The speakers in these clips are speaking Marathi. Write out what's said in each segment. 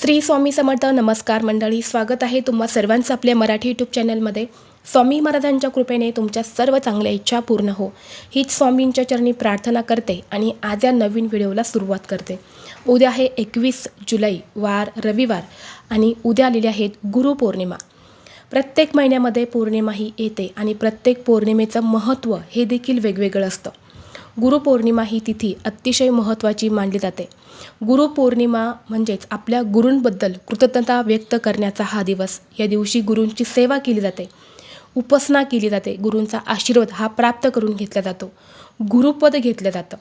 श्री स्वामी समर्थ नमस्कार मंडळी स्वागत आहे तुम्हा सर्वांचं आपल्या मराठी यूट्यूब चॅनलमध्ये स्वामी महाराजांच्या कृपेने तुमच्या सर्व चांगल्या इच्छा पूर्ण हो. हीच स्वामींच्या चरणी प्रार्थना करते आणि आज या नवीन व्हिडिओला सुरुवात करते. उद्या आहे एकवीस जुलै वार रविवार आणि उद्या आलेले आहेत गुरुपौर्णिमा प्रत्येक महिन्यामध्ये पौर्णिमा ही येते आणि प्रत्येक पौर्णिमेचं महत्त्व हे देखील वेगवेगळं असतं. गुरुपौर्णिमा ही तिथी अतिशय महत्त्वाची मानली जाते. गुरुपौर्णिमा म्हणजेच आपल्या गुरूंबद्दल कृतज्ञता व्यक्त करण्याचा हा दिवस. या दिवशी गुरूंची सेवा केली जाते. उपासना केली जाते. गुरूंचा आशीर्वाद हा प्राप्त करून घेतला जातो. गुरुपद घेतलं जातं.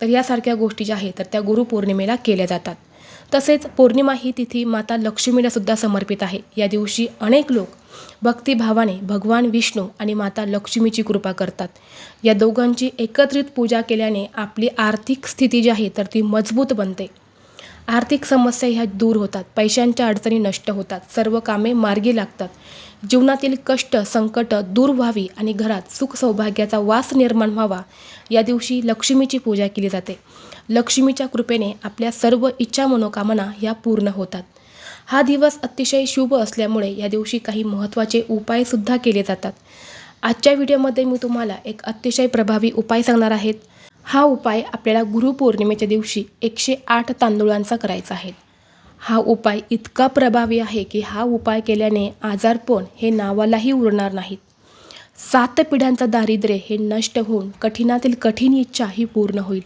तर यासारख्या गोष्टी ज्या आहेत तर त्या गुरुपौर्णिमेला केल्या जातात. तसेच पौर्णिमा ही तिथी माता लक्ष्मीला सुद्धा समर्पित आहे. या दिवशी अनेक लोक भक्तिभावाने भगवान विष्णू आणि माता लक्ष्मीची कृपा करतात. या दोघांची एकत्रित पूजा केल्याने आपली आर्थिक स्थिती जी आहे तर ती मजबूत बनते. आर्थिक समस्या ह्या दूर होतात. पैशांच्या अडचणी नष्ट होतात. सर्व कामे मार्गी लागतात. जीवनातील कष्ट संकट दूर व्हावी आणि घरात सुख सौभाग्याचा वास निर्माण व्हावा. या दिवशी लक्ष्मीची पूजा केली जाते. लक्ष्मीच्या कृपेने आपल्या सर्व इच्छा मनोकामना ह्या पूर्ण होतात. हा दिवस अतिशय शुभ असल्यामुळे या दिवशी काही महत्त्वाचे उपायसुद्धा केले जातात. आजच्या व्हिडिओमध्ये मी तुम्हाला एक अतिशय प्रभावी उपाय सांगणार आहेत हा उपाय आपल्याला गुरुपौर्णिमेच्या दिवशी एकशे आठ तांदूळांचा करायचा आहे. हा उपाय इतका प्रभावी आहे की हा उपाय केल्याने आजारपण हे नावालाही उरणार नाहीत. सात पिढ्यांचा दारिद्र्य हे नष्ट होऊन कठीणातील कठीण इच्छा ही पूर्ण होईल.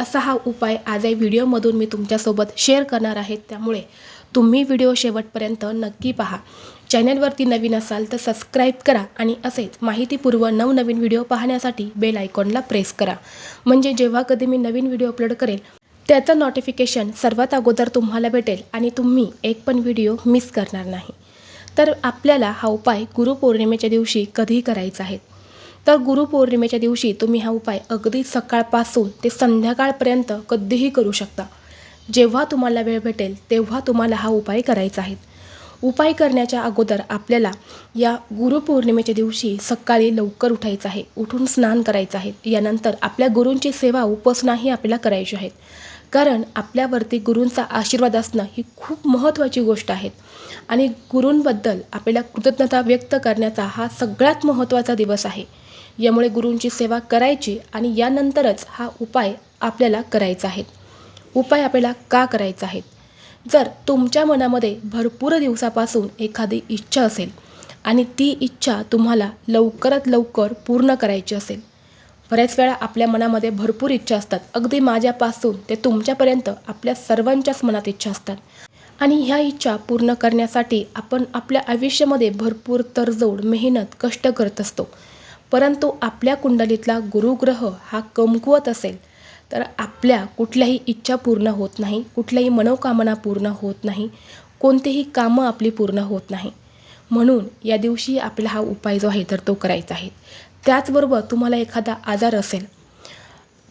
असा हा उपाय आज या व्हिडिओमधून मी तुमच्यासोबत शेअर करणार आहे. त्यामुळे तुम्ही व्हिडिओ शेवटपर्यंत नक्की पहा. चॅनलवरती नवीन असाल तर सबस्क्राईब करा आणि असेच माहितीपूर्व नवनवीन व्हिडिओ पाहण्यासाठी बेल आयकॉनला प्रेस करा. म्हणजे जेव्हा कधी मी नवीन व्हिडिओ अपलोड करेल त्याचं नोटिफिकेशन सर्वात अगोदर तुम्हाला भेटेल आणि तुम्ही एक पण व्हिडिओ मिस करणार नाही. तर आपल्याला हा उपाय गुरुपौर्णिमेच्या दिवशी कधीही करायचा आहे. तर गुरुपौर्णिमेच्या दिवशी तुम्ही हा उपाय अगदी सकाळपासून ते संध्याकाळपर्यंत कधीही करू शकता. जेव्हा तुम्हाला वेळ भेटेल तेव्हा तुम्हाला हा उपाय करायचा आहे. उपाय करण्याच्या अगोदर आपल्याला या गुरुपौर्णिमेच्या दिवशी सकाळी लवकर उठायचं आहे. उठून स्नान करायचं आहे. यानंतर आपल्या गुरूंची सेवा उपासनाही आपल्याला करायची आहेत कारण आपल्यावरती गुरूंचा आशीर्वाद असणं ही खूप महत्त्वाची गोष्ट आहे. आणि गुरूंबद्दल आपल्याला कृतज्ञता व्यक्त करण्याचा हा सगळ्यात महत्त्वाचा दिवस आहे. यामुळे गुरूंची सेवा करायची आणि यानंतरच हा उपाय आपल्याला करायचा आहे. उपाय आपल्याला का करायचा आहे? जर तुमच्या मनामध्ये भरपूर दिवसापासून एखादी इच्छा असेल आणि ती इच्छा तुम्हाला लवकरात लवकर पूर्ण करायची असेल बऱ्याच वेळा आपल्या मनामध्ये भरपूर इच्छा असतात. अगदी माझ्यापासून ते तुमच्यापर्यंत आपल्या सर्वांच्याच मनात इच्छा असतात. आणि ह्या इच्छा पूर्ण करण्यासाठी आपण आपल्या आयुष्यामध्ये भरपूर तडजोड मेहनत कष्ट करत असतो. परंतु आपल्या कुंडलीतला गुरुग्रह हा कमकुवत असेल. तर आपल्या कुठल्याही इच्छा पूर्ण होत नाही कुठल्याही मनोकामना पूर्ण होत नाही कोणतेही कामं आपली पूर्ण होत नाही. म्हणून या दिवशी आपला हा उपाय जो आहे तर तो करायचा आहे. त्याचबरोबर तुम्हाला एखादा आजार असेल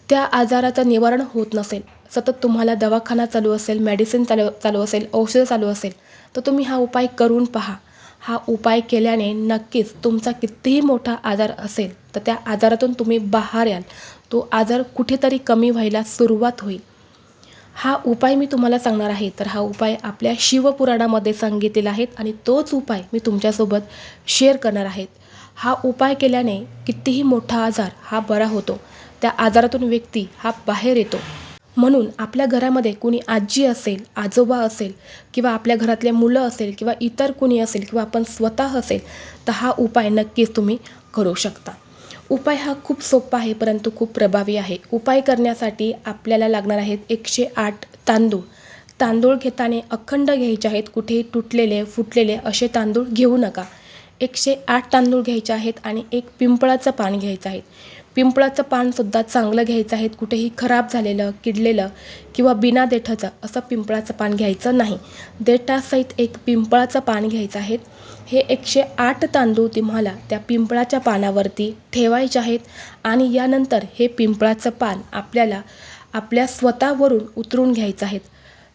त्या आजाराचं निवारण होत नसेल सतत तुम्हाला दवाखाना चालू असेल मेडिसिन चालू चालू असेल औषधं चालू असेल तर तुम्ही हा उपाय करून पहा. हा उपाय केल्याने नक्कीच तुमचा कितीही मोठा आजार असेल तर त्या आजारातून तुम्ही बाहेर याल. तो आजार कुठेतरी कमी व्हायला सुरुवात होईल. हा उपाय मी तुम्हाला सांगणार आहे. तर हा उपाय आपल्या शिवपुराणामध्ये सांगितलेला आहे आणि तोच उपाय मी तुमच्यासोबत शेअर करणार आहेत हा उपाय केल्याने कितीही मोठा आजार हा बरा होतो. त्या आजारातून व्यक्ती हा बाहेर येतो. म्हणून आपल्या घरामध्ये कुणी आजी असेल आजोबा असेल किंवा आपल्या घरातले मुलं असेल किंवा इतर कुणी असेल किंवा आपण स्वतः असेल तर हा उपाय नक्कीच तुम्ही करू शकता. उपाय हा खूप सोपा आहे परंतु खूप प्रभावी आहे. उपाय करण्यासाठी आपल्याला लागणार आहेत एकशे आठ तांदूळ. तांदूळ घेताना अखंड घ्यायचे आहेत कुठेही तुटलेले फुटलेले असे तांदूळ घेऊ नका. एकशे आठ तांदूळ घ्यायचे आहेत आणि एक पिंपळाचं पान घ्यायचं आहे. पिंपळाचं पानसुद्धा चांगलं घ्यायचं आहे कुठेही खराब झालेलं किडलेलं किंवा बिना देठाचं असं पिंपळाचं पान घ्यायचं नाही. देठासहित एक पिंपळाचं पान घ्यायचं आहे. हे एकशे आठ तांदूळ तुम्हाला त्या पिंपळाच्या पानावरती ठेवायचे आहेत आणि यानंतर हे पिंपळाचं पान आपल्याला आपल्या स्वतःवरून उतरून घ्यायचं आहेत.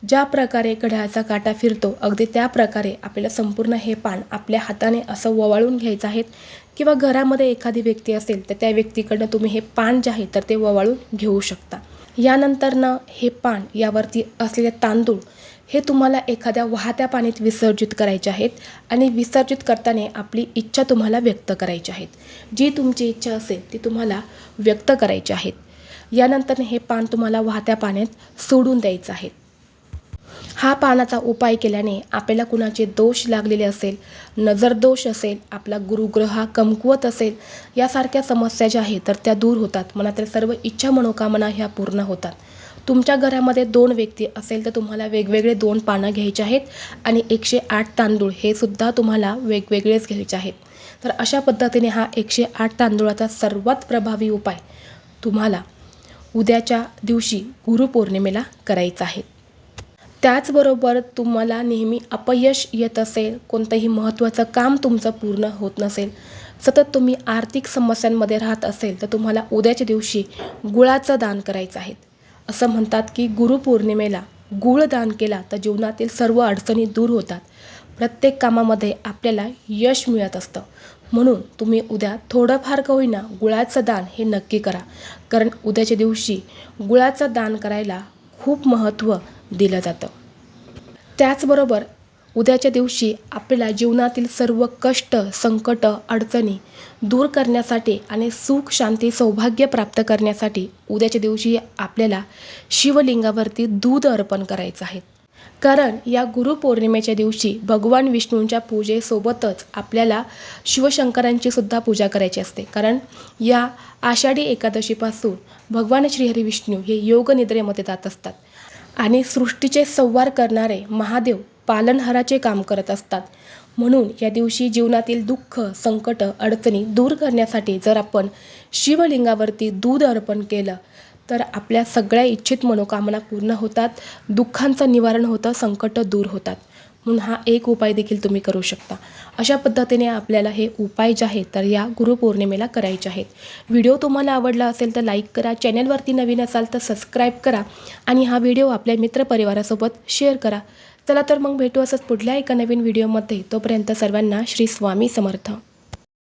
ज्या प्रकारे घड्याळाचा काटा फिरतो अगदी त्या प्रकारे आपल्याला संपूर्ण हे पान आपल्या हाताने असं ववाळून घ्यायचं आहे किंवा घरामध्ये एखादी व्यक्ती असेल तर त्या व्यक्तीकडनं तुम्ही हे पान जे आहे तर ते ववाळून घेऊ शकता. यानंतरनं हे पान यावरती असलेले तांदूळ हे तुम्हाला एखाद्या वाहत्या पाण्यात विसर्जित करायचे आहेत आणि विसर्जित करताना आपली इच्छा तुम्हाला व्यक्त करायची आहेत. जी तुमची इच्छा असेल ती तुम्हाला व्यक्त करायची आहेत. यानंतर हे पान तुम्हाला वाहत्या पाण्यात सोडून द्यायचं आहे. हा पानाचा उपाय केल्याने आपल्याला कुणाचे दोष लागलेले असेल नजर दोष असेल आपला गुरुग्रह हा कमकुवत असेल यासारख्या समस्या ज्या आहेत तर त्या दूर होतात. मनातील सर्व इच्छा मनोकामना ह्या पूर्ण होतात. तुमच्या घरामध्ये दोन व्यक्ती असेल तर तुम्हाला वेगवेगळे दोन पानं घ्यायचे आहेत आणि एकशे आठ तांदूळ हे सुद्धा तुम्हाला वेगवेगळेच घ्यायचे आहेत. तर अशा पद्धतीने हा एकशे आठ तांदूळाचा सर्वात प्रभावी उपाय तुम्हाला उद्याच्या दिवशी गुरुपौर्णिमेला करायचा आहे. त्याचबरोबर तुम्हाला नेहमी अपयश येत असेल कोणतंही महत्त्वाचं काम तुमचं पूर्ण होत नसेल सतत तुम्ही आर्थिक समस्यांमध्ये राहत असेल तर तुम्हाला उद्याच्या दिवशी गुळाचं दान करायचं आहे. असं म्हणतात की गुरुपौर्णिमेला गुळ दान केला तर जीवनातील सर्व अडचणी दूर होतात. प्रत्येक कामामध्ये आपल्याला यश मिळत असतं. म्हणून तुम्ही उद्या थोडंफार का होईना गुळाचं दान हे नक्की करा. कारण उद्याच्या दिवशी गुळाचं दान करायला खूप महत्त्व दिलं जातं. त्याचबरोबर उद्याच्या दिवशी आपल्याला जीवनातील सर्व कष्ट संकट अडचणी दूर करण्यासाठी आणि सुख शांती सौभाग्य प्राप्त करण्यासाठी उद्याच्या दिवशी आपल्याला शिवलिंगावरती दूध अर्पण करायचं आहे. कारण या गुरुपौर्णिमेच्या दिवशी भगवान विष्णूंच्या पूजेसोबतच आपल्याला शिवशंकरांची सुद्धा पूजा करायची असते. कारण या आषाढी एकादशीपासून भगवान श्रीहरी विष्णू हे योगनिद्रेमध्ये जात असतात. आणि सृष्टीचे संवार करणारे महादेव पालनहाराचे काम करत असतात. म्हणून या दिवशी जीवनातील दुःख संकट अडचणी दूर करण्यासाठी जर आपण शिवलिंगावरती दूध अर्पण केलं तर आपल्या सगळ्या इच्छित मनोकामना पूर्ण होतात दुःखांचं निवारण होतं संकट दूर होतात. म्हणून हा एक उपाय देखील तुम्ही करू शकता. अशा पद्धतीने आपल्याला हे उपाय जे आहेत तर या गुरुपौर्णिमेला करायचे आहेत. व्हिडिओ तुम्हाला आवडला असेल तर लाईक करा चॅनलवरती नवीन असाल तर सबस्क्राईब करा आणि हा व्हिडिओ आपल्या मित्रपरिवारासोबत शेअर करा. चला तर मग भेटू असंच पुढल्या एका नवीन व्हिडिओमध्ये. तोपर्यंत सर्वांना श्री स्वामी समर्थ.